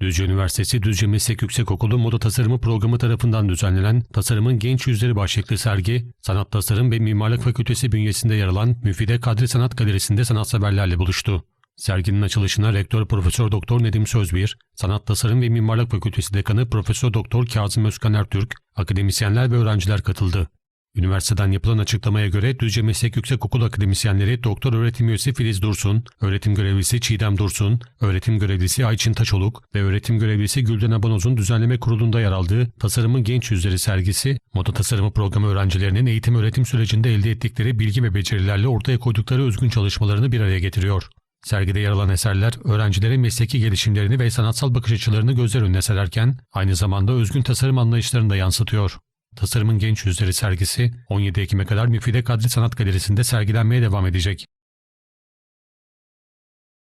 Düzce Üniversitesi Düzce Meslek Yüksekokulu Moda Tasarımı Programı tarafından düzenlenen Tasarımın Genç Yüzleri başlıklı sergi, Sanat Tasarım ve Mimarlık Fakültesi bünyesinde yer alan Müfide Kadri Sanat Galerisi'nde sanatseverlerle buluştu. Serginin açılışına Rektör Profesör Doktor Nedim Sözbir, Sanat Tasarım ve Mimarlık Fakültesi Dekanı Profesör Doktor Kazım Özkan Ertürk, akademisyenler ve öğrenciler katıldı. Üniversiteden yapılan açıklamaya göre Düzce Meslek Yüksekokulu akademisyenleri Doktor Öğretim Üyesi Filiz Dursun, Öğretim Görevlisi Çiğdem Dursun, Öğretim Görevlisi Ayçin Taşoluk ve Öğretim Görevlisi Gülden Abanoz'un düzenleme kurulunda yer aldığı Tasarımın Genç Yüzleri sergisi, moda tasarımı programı öğrencilerinin eğitim öğretim sürecinde elde ettikleri bilgi ve becerilerle ortaya koydukları özgün çalışmalarını bir araya getiriyor. Sergide yer alan eserler, öğrencilerin mesleki gelişimlerini ve sanatsal bakış açılarını gözler önüne sererken, aynı zamanda özgün tasarım anlayışlarını da yansıtıyor. Tasarımın Genç Yüzleri sergisi 17 Ekim'e kadar Müfide Kadri Sanat Galerisi'nde sergilenmeye devam edecek.